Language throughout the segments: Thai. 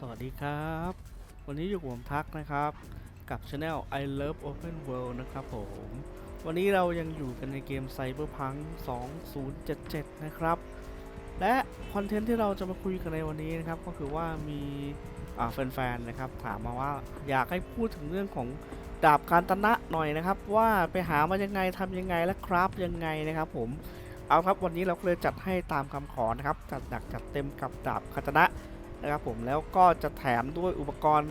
สวัสดีครับ วันนี้อยู่กับผมทักนะครับ กับ Channel I Love Open World นะครับผม วันนี้เรายังอยู่กันในเกม Cyberpunk 2077 นะครับ และคอนเทนต์ที่เราจะมาคุยกันในวันนี้นะครับ ก็คือว่ามีแฟนๆ นะครับ ถามมาว่าอยากให้พูดถึงเรื่องของดาบการตนะหน่อยนะครับ ว่าไปหามายังไงทำยังไงและคราฟยังไงนะครับผมเอาครับวันนี้เราเลยจัดให้ตามคำขอนะครับจัดหนักจัดเต็มกับดาบคาตนะ นะครับผมแล้วก็จะแถมด้วยอุปกรณ์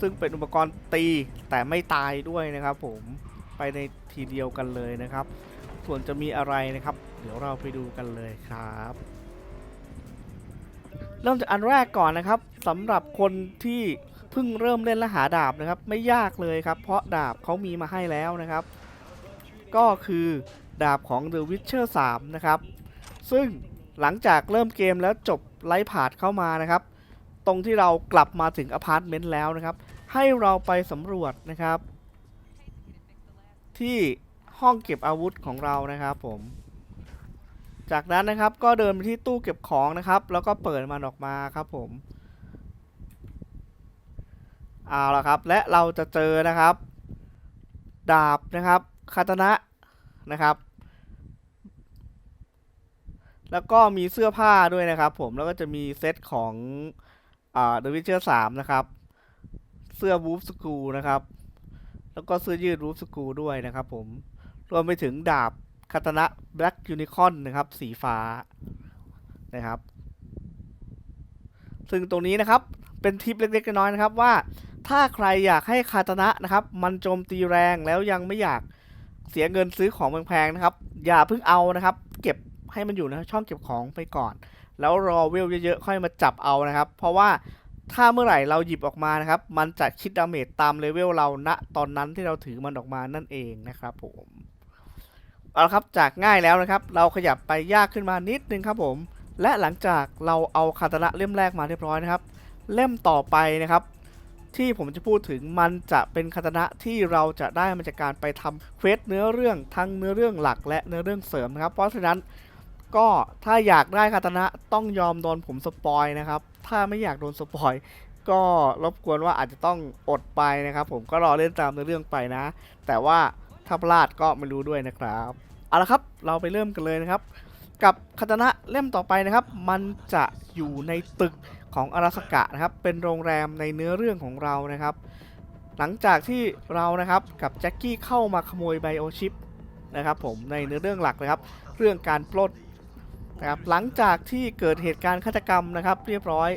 ซึ่งเป็นอุปกรณ์ตีแต่ไม่ตายด้วยนะครับผมไปในทีเดียวกันเลยนะครับ ส่วนจะมีอะไรนะครับ เดี๋ยวเราไปดูกันเลยครับ เริ่มจากอันแรกก่อนนะครับสำหรับคนที่เพิ่งเริ่มเล่นและหาดาบนะครับ ไม่ยากเลยครับ เพราะดาบเขามีมาให้แล้วนะครับ ก็คือดาบของ The Witcher 3 นะครับ ซึ่งหลังจากเริ่มเกมแล้วจบไลฟ์พาดเข้ามานะครับ ตรงที่เรากลับมาถึงอพาร์ตเมนต์แล้วนะครับ ให้เราไปสำรวจนะครับ ที่ห้องเก็บอาวุธของเรานะครับผม จากนั้นนะครับก็เดินไปที่ตู้เก็บของนะครับ แล้วก็เปิดมันออกมาครับผมเอาละครับ และเราจะเจอนะครับ ดาบนะครับคาตนะนะครับ แล้วก็มีเสื้อผ้าด้วยนะครับ ผมแล้วก็จะมีเซตของ อ่า The Witcher 3 นะครับ เสื้อ Wolf School นะครับ แล้วก็เสื้อยืด Wolf School ด้วยนะครับผม รวมไปถึงดาบคาตนะ Black Unicorn นะครับ สีฟ้านะครับ ซึ่งตรงนี้นะครับเป็นทิปเล็กๆน้อยๆนะครับว่าถ้าใครอยากให้คาตนะนะครับ มันโจมตีแรงแล้วยังไม่อยากเสียเงินซื้อของแพงๆนะครับ อย่าเพิ่งเอานะครับ เก็บให้มันอยู่ในช่องเก็บของไปก่อน แล้วรอเวลเยอะๆค่อยมาจับเอานะครับ เพราะว่าถ้าเมื่อไหร่เราหยิบออกมานะครับ มันจะคิดดาเมจตามเลเวลเราณตอนนั้นที่เราถือมันออกมานั่นเองนะครับผมเอาละครับจากง่ายแล้วนะครับ เราขยับไปยากขึ้นมานิดนึงครับผม และหลังจากเราเอาคาตานะเล่มแรกมาเรียบร้อยนะครับ เล่มต่อไปนะครับ ที่ผมจะพูดถึงมันจะเป็นคาตนะที่เราจะได้มาจากการไปทำเควสเนื้อเรื่องทั้งเนื้อเรื่องหลักและเนื้อเรื่องเสริมนะครับ เพราะฉะนั้น ก็ถ้าอยากได้คาตนะต้องยอมโดนผมสปอยนะครับ ถ้าไม่อยากโดนสปอยก็รบกวนว่าอาจจะต้องอดไปนะครับ ผมก็รอเล่นตามเนื้อเรื่องไปนะ แต่ว่าถ้าพลาดก็ไม่รู้ด้วยนะครับเอาละครับเราไปเริ่มกันเลยนะครับ กับคาตนะเล่มต่อไปนะครับ มันจะอยู่ในตึกของอาราสกะนะครับ เป็นโรงแรมในเนื้อเรื่องของเรานะครับ หลังจากที่เรานะครับกับแจ็คกี้เข้ามาขโมยไบโอชิปนะครับผมในเนื้อเรื่องหลักนะครับ เรื่องการปล้น นะครับหลังจากที่เกิดเหตุการณ์ฆาตกรรมนะครับเรียบร้อย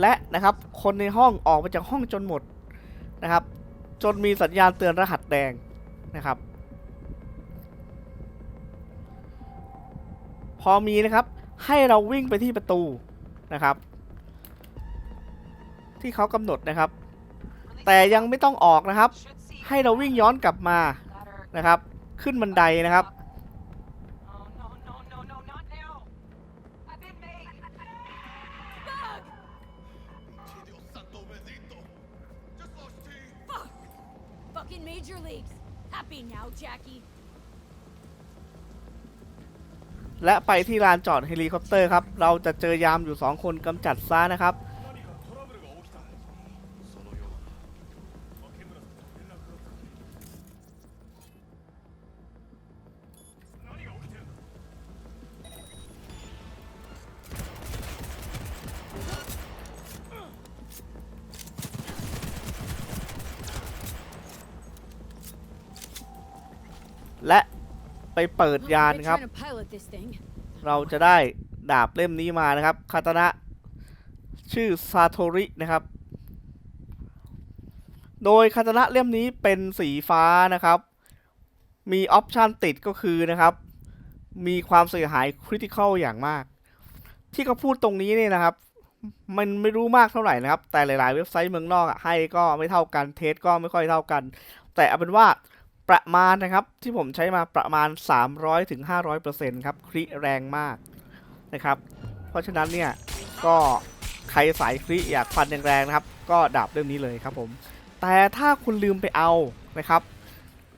และนะครับคนในห้องออกมาจากห้องจนหมดนะครับ จนมีสัญญาณเตือนรหัสแดงนะครับ พอมีนะครับให้เราวิ่งไปที่ประตูนะครับ ที่เขากำหนดนะครับ แต่ยังไม่ต้องออกนะครับ ให้เราวิ่งย้อนกลับมานะครับ ขึ้นบันไดนะครับ major leagues. Happy now, Jackie. และไปที่ลานจอดเฮลิคอปเตอร์ครับ เราจะเจอยามอยู่ 2 คนกำจัดซะนะครับ และไปเปิด Look, ยาน I've ครับ been trying to pilot this thing. เราจะได้ดาบเล่มนี้มานะครับคาตนะชื่อซาโทรินะครับ โดยคาตนะเล่มนี้เป็นสีฟ้านะครับ มีออปชันติดก็คือนะครับ มีความเสียหายคริติคอลอย่างมาก ที่เขาพูดตรงนี้เนี่ยนะครับ มันไม่รู้มากเท่าไหร่นะครับ แต่หลาย ๆ เว็บไซต์เมืองนอกอะให้ก็ไม่เท่ากันเทสก็ไม่ค่อยเท่ากัน แต่เอาเป็นว่า ประมาณนะครับที่ผมใช้มาประมาณ 300-500%ถึง500%ครับคริแรงมากนะครับ เพราะฉะนั้นเนี่ยก็ใครสายคริอยากฟันแรงๆนะครับ ก็ดาบเล่มนี้เลยครับผม แต่ถ้าคุณลืมไปเอานะครับ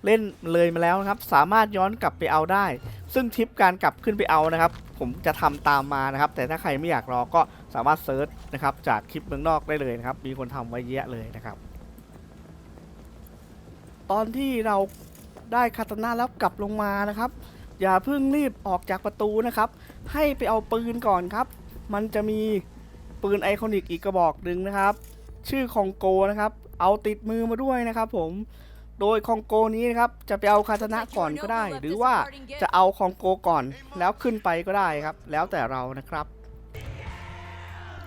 เล่นเลยมาแล้วนะครับ สามารถย้อนกลับไปเอาได้ ซึ่งทิปการกลับขึ้นไปเอานะครับ ผมจะทำตามมานะครับ แต่ถ้าใครไม่อยากรอก็สามารถเซิร์ชนะครับจากคลิปเมืองนอกได้เลยนะครับ มีคนทำไว้เยอะเลยนะครับ ตอนที่เราได้คาตาน่าแล้วกลับลงมานะครับ อย่าเพิ่งรีบออกจากประตูนะครับ ให้ไปเอาปืนก่อนครับ มันจะมีปืนไอคอนิกอีกกระบอกหนึ่งนะครับ ชื่อคองโกนะครับ เอาติดมือมาด้วยนะครับ ผมโดยคองโกนี้นะครับจะไปเอาคาตานะก่อนก็ได้ หรือว่าจะเอาคองโกก่อนแล้วขึ้นไปก็ได้ครับ แล้วแต่เรานะครับ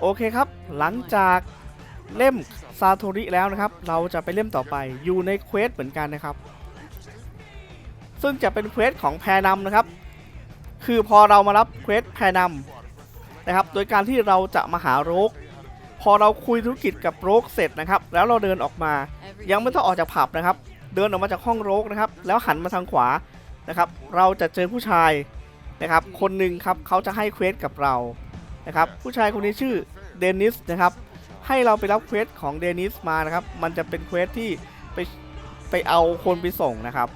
โอเคครับ หลังจากเล่ม ซาโทริแล้วนะครับ เราจะไปเล่มต่อไปอยู่ในเควสเหมือนกันนะครับ ซึ่งจะเป็นเควสของแพรนำนะครับ คือพอเรามารับเควสแพรนำนะครับ โดยการที่เราจะมาหาโรกพอเราคุยธุรกิจกับโรกเสร็จนะครับ แล้วเราเดินออกมา ยังไม่ต้องออกจากผับนะครับ เดินออกมาจากห้องโรกนะครับ แล้วหันมาทางขวานะครับ เราจะเจอผู้ชายนะครับ คนหนึ่งครับเขาจะให้เควสกับเรานะครับ ผู้ชายคนนี้ชื่อเดนิสนะครับ ให้เราไปรับเควสของเดนิสมานะครับ มันจะเป็นเควสที่ไปไปเอาคนไปส่งนะครับ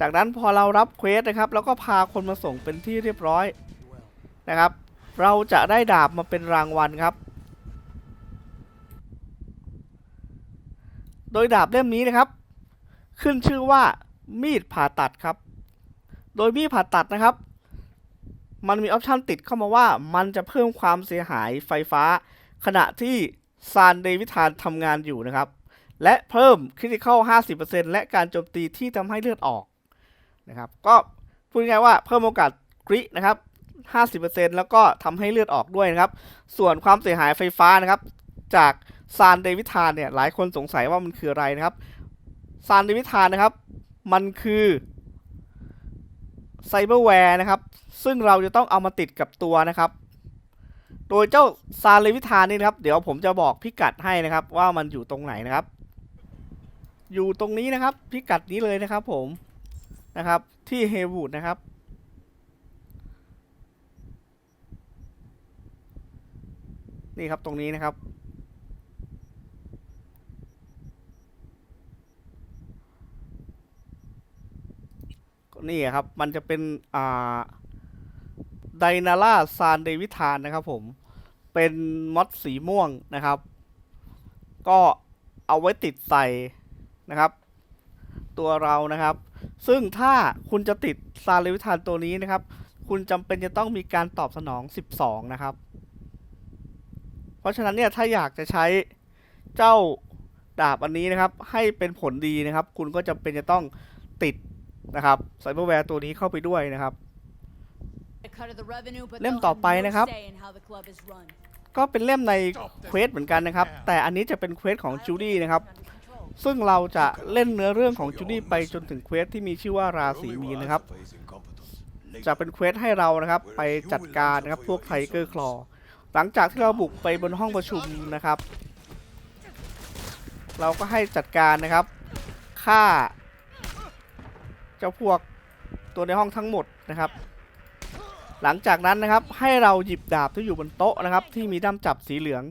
จากนั้นพอเรารับเควสนะครับ แล้วก็พาคนมาส่งเป็นที่เรียบร้อย นะครับ เราจะได้ดาบมาเป็นรางวัลครับ โดยดาบเล่มนี้นะครับ ขึ้นชื่อว่ามีดผ่าตัดครับ โดยมีดผ่าตัดนะครับ มันมีออปชันติดเข้ามาว่ามันจะเพิ่มความเสียหายไฟฟ้า ขณะที่ซานเดวิธานทำงานอยู่นะครับ และเพิ่มคริติคอล50%และการโจมตีที่ทำให้เลือดออกนะครับ ก็พูดง่ายว่าเพิ่มโอกาสกรินะครับ 50%แล้วก็ทำให้เลือดออกด้วยนะครับ ส่วนความเสียหายไฟฟ้านะครับ จากซานเดวิธานเนี่ยหลายคนสงสัยว่ามันคืออะไรนะครับซานเดวิธานนะครับ มันคือไซเบอร์แวร์นะครับ ซึ่งเราจะต้องเอามาติดกับตัวนะครับ โดยเจ้าซานเดวิธานนี่นะครับ เดี๋ยวผมจะบอกพิกัดให้นะครับ ว่ามันอยู่ตรงไหนนะครับ อยู่ตรงนี้นะครับ พิกัดนี้เลยนะครับผมนะครับที่เฮวูดนะครับ นี่ครับตรงนี้นะครับ นี่ครับมันจะเป็นอ่าไดนาร่าซานเดวิธานนะครับผมเป็นมอดสีม่วงนะครับ ก็เอาไว้ติดใส่นะครับ ตัวเรานะครับ ซึ่งถ้าคุณจะติดซาเลวิธานตัวนี้นะครับ คุณจำเป็นจะต้องมีการตอบสนอง 12 นะครับ เพราะฉะนั้นเนี่ยถ้าอยากจะใช้เจ้าดาบอันนี้นะครับ ให้เป็นผลดีนะครับ คุณก็จำเป็นจะต้องติดนะครับไซเบอร์แวร์ตัวนี้เข้าไปด้วยนะครับ เล่มต่อไปนะครับ ก็เป็นเล่มในเควสเหมือนกันนะครับ แต่อันนี้จะเป็นเควสของจูดี้นะครับ ซึ่งเราจะเล่นเนื้อเรื่องของจูดี้ไปจนถึงเควสที่มีชื่อว่าราศีมีนนะครับ จะเป็นเควสให้เรานะครับ ไปจัดการนะครับพวกไทเกอร์คลอ หลังจากที่เราบุกไปบนห้องประชุมนะครับ เราก็ให้จัดการนะครับฆ่า เจ้าพวกตัวในห้องทั้งหมดนะครับ หลังจากนั้นนะครับให้เราหยิบดาบที่อยู่บนโต๊ะนะครับ ที่มีด้ามจับสีเหลือง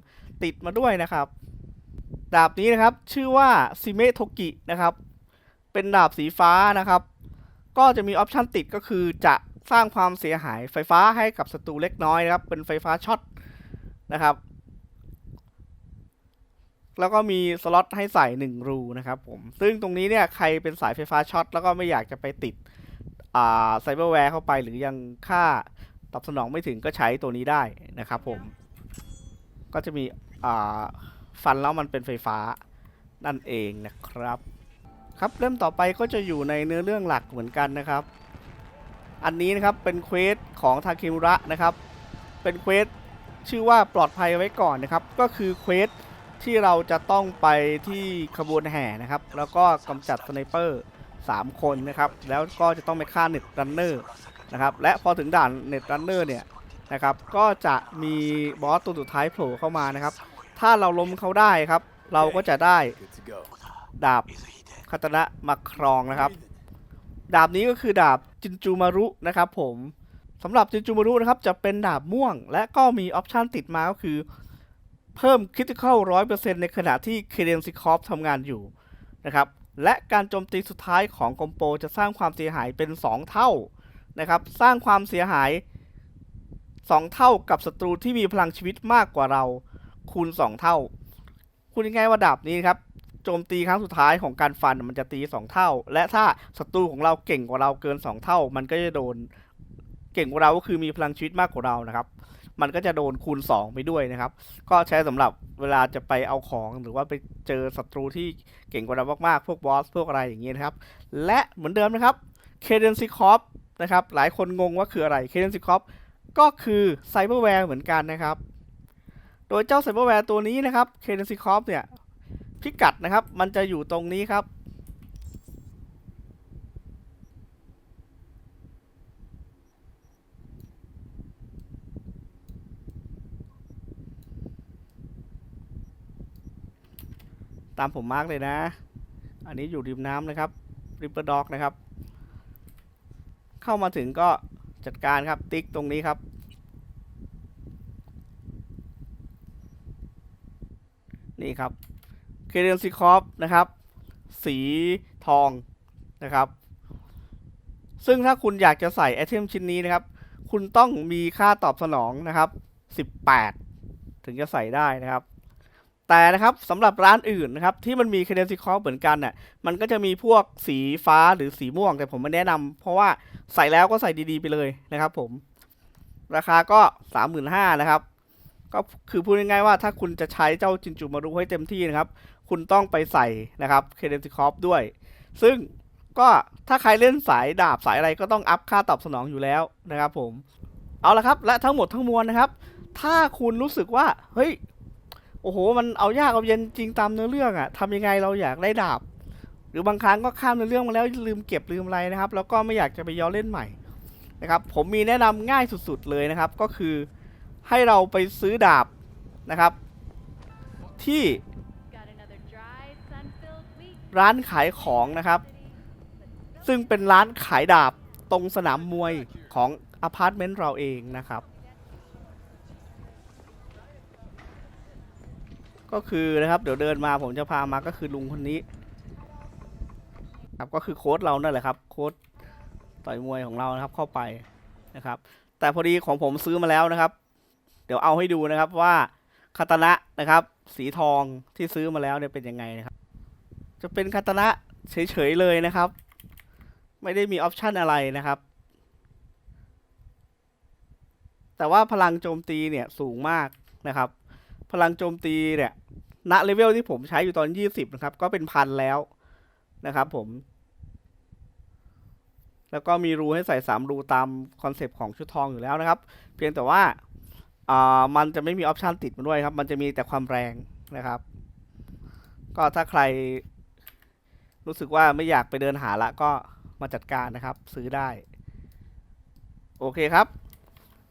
ติดมาด้วยนะครับ ดาบนี้นะครับชื่อว่าซิเมโทกินะครับ เป็นดาบสีฟ้านะครับ ก็จะมีออปชันติดก็คือจะสร้างความเสียหายไฟฟ้าให้กับศัตรูเล็กน้อยนะครับ เป็นไฟฟ้าช็อต นะครับ แล้วก็มีสล็อตให้ใส่หนึ่งรูนะครับผม ซึ่งตรงนี้เนี่ยใครเป็นสายไฟฟ้าช็อตแล้วก็ไม่อยากจะไปติดอ่าไซเบอร์แวร์เข้าไปหรือยังค่าตอบสนองไม่ถึงก็ใช้ตัวนี้ได้นะครับผม ก็จะมีอ่าฟันแล้วมันเป็นไฟฟ้านั่นเองนะครับ ครับเล่มต่อไปก็จะอยู่ในเนื้อเรื่องหลักเหมือนกันนะครับ อันนี้นะครับเป็นเควสของทาเคมุระนะครับ เป็นเควส ชื่อว่าปลอดภัยไว้ก่อนนะครับ ก็คือเควสที่เราจะต้องไปที่ขบวนแห่นะครับ แล้วก็กำจัดสไนเปอร์3 คนนะครับ แล้วก็จะต้องไปฆ่าเน็ตรันเนอร์นะครับ และพอถึงด่านเน็ตรันเนอร์เนี่ยนะครับ ก็จะมีบอสตัวสุดท้ายโผล่เข้ามานะครับ ถ้าเราล้มเขาได้ครับ เราก็จะได้ดาบคาตานะมาครองนะครับ ดาบนี้ก็คือดาบจินจูมารุนะครับผม สำหรับจินจูมารุนะครับจะเป็นดาบม่วง และก็มีออปชันติดมาก็คือ เพิ่มคริติคอลร้อยเปอร์เซ็นต์ในขณะที่เคเดนซิคอฟทำงานอยู่นะครับและการโจมตีสุดท้ายของกอมโปจะสร้างความเสียหายเป็น 2 เท่านะครับสร้างความเสียหาย 2 เท่ากับศัตรูที่มีพลังชีวิตมากกว่าเราคูณ 2 เท่าคูณง่ายๆว่าดาบนี้ครับโจมตีครั้งสุดท้ายของการฟันมันจะตี 2 เท่า และถ้าศัตรูของเราเก่งกว่าเราเกิน 2 เท่า มันก็จะโดน เก่งกว่าเราก็คือมีพลังชีวิตมากกว่าเรานะครับ มันก็จะโดนคูณ 2 ไปด้วยนะครับ ก็ใช้สำหรับเวลาจะไปเอาของหรือว่าไปเจอศัตรูที่เก่งกว่าเรามากๆ พวกบอส พวกอะไรอย่างเงี้ยนะครับ และเหมือนเดิมนะครับเคเดนซิคอฟนะครับหลายคนงงว่าคืออะไรเคเดนซิคอฟก็คือไซเบอร์แวร์เหมือนกันนะครับ โดยเจ้าไซเบอร์แวร์ตัวนี้นะครับเคเดนซิคอฟเนี่ยพิกัดนะครับ มันจะอยู่ตรงนี้ครับ ตามผมมาร์กเลยนะ อันนี้อยู่ริมน้ำนะครับริปเปอร์ด็อกนะครับ เข้ามาถึงก็จัดการครับติ๊กตรงนี้ครับ นี่ครับเคเดนซิคอฟนะครับ สีทองนะครับ ซึ่งถ้าคุณอยากจะใส่ไอเทมชิ้นนี้นะครับ คุณต้องมีค่าตอบสนองนะครับ 18 ถึงจะใส่ได้นะครับ แต่นะครับสำหรับร้านอื่นนะครับที่มันมีเคเดนซิคอเหมือนกันน่ะมันก็จะมีพวกสีฟ้าหรือสีม่วง แต่ผมไม่แนะนำเพราะว่าใส่แล้วก็ใส่ดีๆไปเลยนะครับผม ราคาก็ 35,000นะครับ ก็คือพูดง่ายๆว่าถ้าคุณจะใช้เจ้าจินจูมารุให้เต็มที่นะครับ คุณต้องไปใส่นะครับเคเดนซิคอด้วย ซึ่งก็ถ้าใครเล่นสายดาบสายอะไรก็ต้องอัพค่าตอบสนองอยู่แล้วนะครับผมเอาละครับและทั้งหมดทั้งมวลนะครับ ถ้าคุณรู้สึกว่าเฮ้ย โอ้โห มันเอายากเอาเย็นจริงตามเนื้อเรื่องอะทำยังไงเราอยากได้ดาบ หรือบางครั้งก็ข้ามเนื้อเรื่องมาแล้วลืมเก็บลืมอะไรนะครับ แล้วก็ไม่อยากจะไปย้อนเล่นใหม่นะครับผมมีแนะนำง่ายสุดๆเลยนะครับ ก็คือให้เราไปซื้อดาบนะครับ ที่ร้านขายของนะครับ ซึ่งเป็นร้านขายดาบตรงสนามมวยของอพาร์ตเมนต์เราเองนะครับ ก็คือนะครับเดี๋ยวเดินมาผมจะพามาก็คือลุงคนนี้ ครับก็คือโค้ดเรานั่นแหละครับ โค้ดต่อยมวยของเรานะครับเข้าไปนะครับ แต่พอดีของผมซื้อมาแล้วนะครับ เดี๋ยวเอาให้ดูนะครับว่าคาตานะนะครับ สีทองที่ซื้อมาแล้วเนี่ยเป็นยังไงนะครับ จะเป็นคาตานะเฉยๆเลยนะครับ ไม่ได้มีออปชันอะไรนะครับ แต่ว่าพลังโจมตีเนี่ยสูงมากนะครับ พลังโจมตีเนี่ยณเลเวลที่ผมใช้อยู่ตอน 20 นะครับ ก็เป็นพันแล้วนะครับผม แล้วก็มีรูให้ใส่ 3 รูตามคอนเซปต์ของชุดทองอยู่แล้วนะครับ เพียงแต่ว่าอ่ามันจะไม่มีออปชันติดมาด้วยครับ มันจะมีแต่ความแรงนะครับ ก็ถ้าใครรู้สึกว่าไม่อยากไปเดินหาละก็มาจัดการนะครับ ซื้อได้ โอเคครับ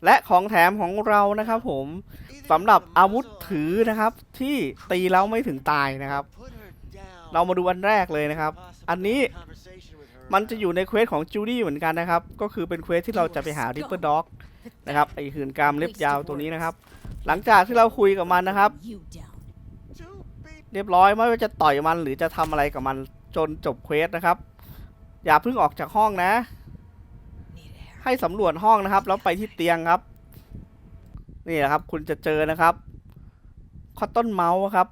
และของแถมของเรานะครับผมสำหรับอาวุธถือนะครับ ที่ตีแล้วไม่ถึงตายนะครับ เรามาดูอันแรกเลยนะครับ อันนี้มันจะอยู่ในเควสของจูดี้เหมือนกันนะครับ ก็คือเป็นเควสที่เราจะไปหาริปเปอร์ด็อกนะครับไอหืนกามเล็บยาวตัวนี้นะครับ หลังจากที่เราคุยกับมันนะครับ เรียบร้อยไม่ว่าจะต่อยมันหรือจะทำอะไรกับมันจนจบเควสนะครับ อย่าเพิ่งออกจากห้องนะ ให้สำรวจห้องนะครับ แล้วไปที่เตียงครับ นี่แหละครับ คุณจะเจอนะครับคอตตอนเมาส์ครับ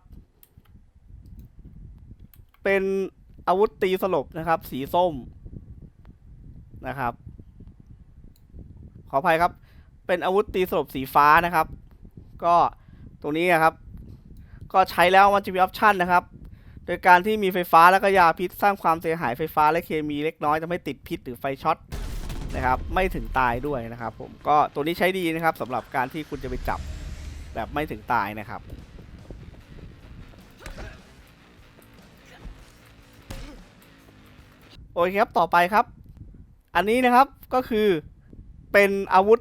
เป็นอาวุธตีสลบนะครับ สีส้มนะครับ ขออภัยครับ เป็นอาวุธตีสลบสีฟ้านะครับ ก็ตรงนี้นะครับ ก็ใช้แล้วมันจะมีออปชันนะครับ โดยการที่มีไฟฟ้าแล้วก็ยาพิษสร้างความเสียหายไฟฟ้าและเคมีเล็กน้อยทำให้ติดพิษหรือไฟช็อต นะครับ ไม่ถึงตายด้วยนะครับ ผมก็ตัวนี้ใช้ดีนะครับสำหรับการที่คุณจะไปจับแบบไม่ถึงตายนะครับโอเคครับต่อไปครับ อันนี้นะครับก็คือเป็นอาวุธ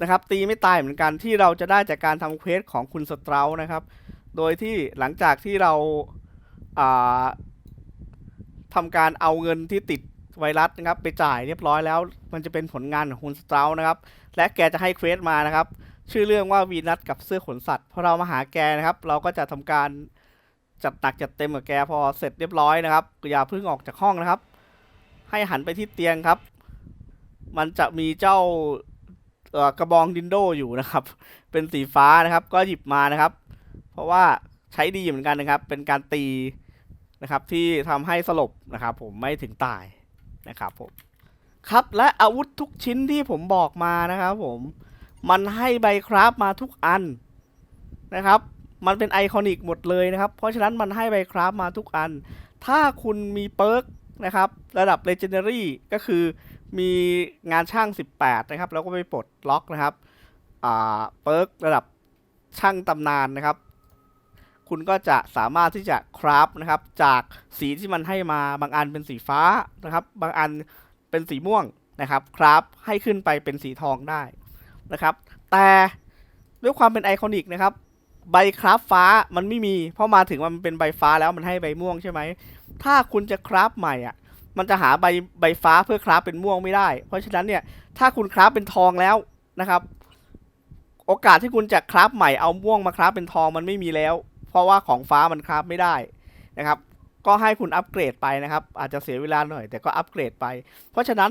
นะครับ ตีไม่ตายเหมือนกันที่เราจะได้จากการทำเควสของคุณสตรานะครับ โดยที่หลังจากที่เราาทำการเอาเงินที่ติด ไวรัสนะครับไปจ่ายเรียบร้อยแล้ว มันจะเป็นผลงานของคุณสตราลนะครับ และแกจะให้เควสมานะครับ ชื่อเรื่องว่าวีนัสกับเสื้อขนสัตว์พอเรามาหาแกนะครับ เราก็จะทำการจัดหนักจัดเต็มกับแกพอเสร็จเรียบร้อยนะครับอย่าเพิ่งออกจากห้องนะครับ ให้หันไปที่เตียงครับ มันจะมีเจ้ากระบองดินโดอยู่นะครับ เป็นสีฟ้านะครับ ก็หยิบมานะครับ เพราะว่าใช้ดีเหมือนกันนะครับ เป็นการตีนะครับที่ทำให้สลบนะครับ ผมไม่ถึงตาย นะครับผมครับและอาวุธทุกชิ้นที่ผมบอกมานะครับผมมันให้ใบคราฟมาทุกอันนะครับ มันเป็นไอคอนิกหมดเลยนะครับ เพราะฉะนั้นมันให้ใบคราฟมาทุกอัน ถ้าคุณมีเปิร์กนะครับ ระดับ Legendary ก็คือมีงานช่าง 18 นะครับ แล้วก็ไปปลดล็อกนะครับเปิร์กระดับช่างตำนานนะครับ คุณก็จะสามารถที่จะคราฟนะครับ จากสีที่มันให้มาบางอันเป็นสีฟ้านะครับ บางอันเป็นสีม่วงนะครับคราฟให้ขึ้นไปเป็นสีทองได้นะครับ แต่ด้วยความเป็นไอคอนิกนะครับ ใบคราฟฟ้ามันไม่มี เพราะมาถึงมันเป็นใบฟ้าแล้วมันให้ใบม่วงใช่ไหม ถ้าคุณจะคราฟใหม่อะ มันจะหาใบใบฟ้าเพื่อคราฟเป็นม่วงไม่ได้ เพราะฉะนั้นเนี่ย ถ้าคุณคราฟเป็นทองแล้วนะครับ โอกาสที่คุณจะคราฟใหม่เอาม่วงมาคราฟเป็นทองมันไม่มีแล้ว ราะว่าของฟ้ามันคราฟไม่ได้นะครับ ก็ให้คุณอัปเกรดไปนะครับ อาจจะเสียเวลาหน่อย แต่ก็อัปเกรดไป เพราะฉะนั้น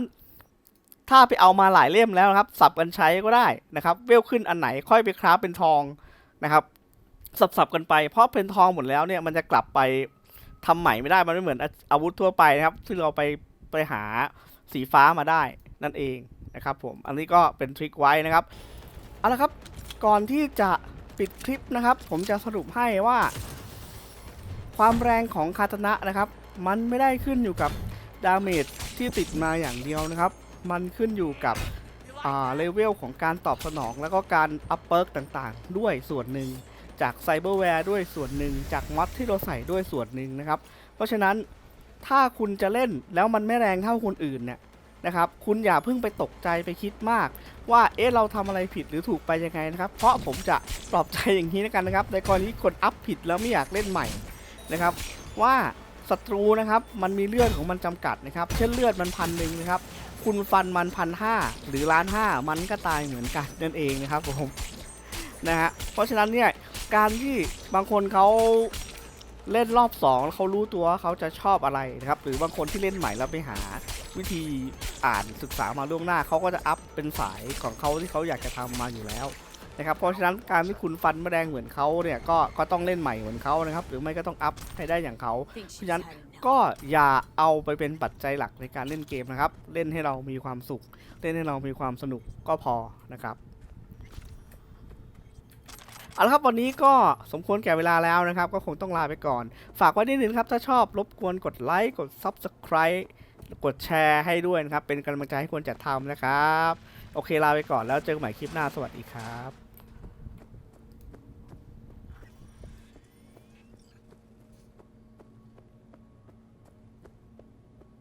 ถ้าไปเอามาหลายเล่มแล้วครับสับกันใช้ก็ได้นะครับ เวลขึ้นอันไหนค่อยไปคราฟเป็นทองนะครับ สับๆกันไป เพราะเป็นทองหมดแล้วเนี่ยมันจะกลับไปทำใหม่ไม่ได้มันไม่เหมือนอาอาวุธทั่วไปนะครับที่เราไปไปหาสีฟ้ามาได้นั่นเองนะครับผมอันนี้ก็เป็นทริคไว้นะครับเอาละครับก่อนที่จะ ปิดคลิปนะครับ ผมจะสรุปให้ว่า ความแรงของคาตนะนะครับ มันไม่ได้ขึ้นอยู่กับดาเมจที่ติดมาอย่างเดียวนะครับ มันขึ้นอยู่กับเลเวลของการตอบสนอง แล้วก็การอัพเปิร์กต่างๆ ด้วยส่วนหนึ่ง จากไซเบอร์แวร์ด้วยส่วนหนึ่ง จากมอดที่เราใส่ด้วยส่วนหนึ่งนะครับ เพราะฉะนั้นถ้าคุณจะเล่นแล้วมันไม่แรงเท่าคนอื่นเนี่ย นะครับ คุณอย่าเพิ่งไปตกใจไปคิดมาก ว่าเอ๊ะเราทำอะไรผิดหรือถูกไปยังไงนะครับ เพราะผมจะปลอบใจอย่างนี้แล้วกันนะครับ ในกรณีคนอัพผิดแล้วไม่อยากเล่นใหม่นะครับ ว่าศัตรูนะครับมันมีเลือดของมันจำกัดนะครับ เช่นเลือดมันพันหนึ่งนะครับ คุณฟันมันพันห้าหรือล้านห้ามันก็ตายเหมือนกันนั่นเองนะครับผมนะฮะเพราะฉะนั้นเนี่ยการที่บางคนเขา เล่นรอบสองแล้วเขารู้ตัวว่าเขาจะชอบอะไรนะครับ หรือบางคนที่เล่นใหม่แล้วไปหา วิธีอ่านศึกษามาล่วงหน้าเขาก็จะอัพเป็นสายของเขาที่เขาอยากจะทำมาอยู่แล้วนะครับเพราะฉะนั้นการที่คุณฟันไม่แดงเหมือนเขาเนี่ยก็ก็ต้องเล่นใหม่เหมือนเขานะครับ หรือไม่ก็ต้องอัพให้ได้อย่างเขา Think she's Yan- had enough. ก็อย่าเอาไปเป็นปัจจัยหลักในการเล่นเกมนะครับ เล่นให้เรามีความสุข เล่นให้เรามีความสนุกก็พอนะครับ เอาละครับวันนี้ก็สมควรแก่เวลาแล้วนะครับ ก็คงต้องลาไปก่อน ฝากไว้นิดนึงครับ ถ้าชอบรบกวนกดไลค์กด Subscribe กดแชร์ให้ด้วยนะครับ เป็นกำลังใจให้ควรจัดทำนะครับ โอเคลาไปก่อนแล้วเจอกันใหม่คลิปหน้าสวัสดีครับ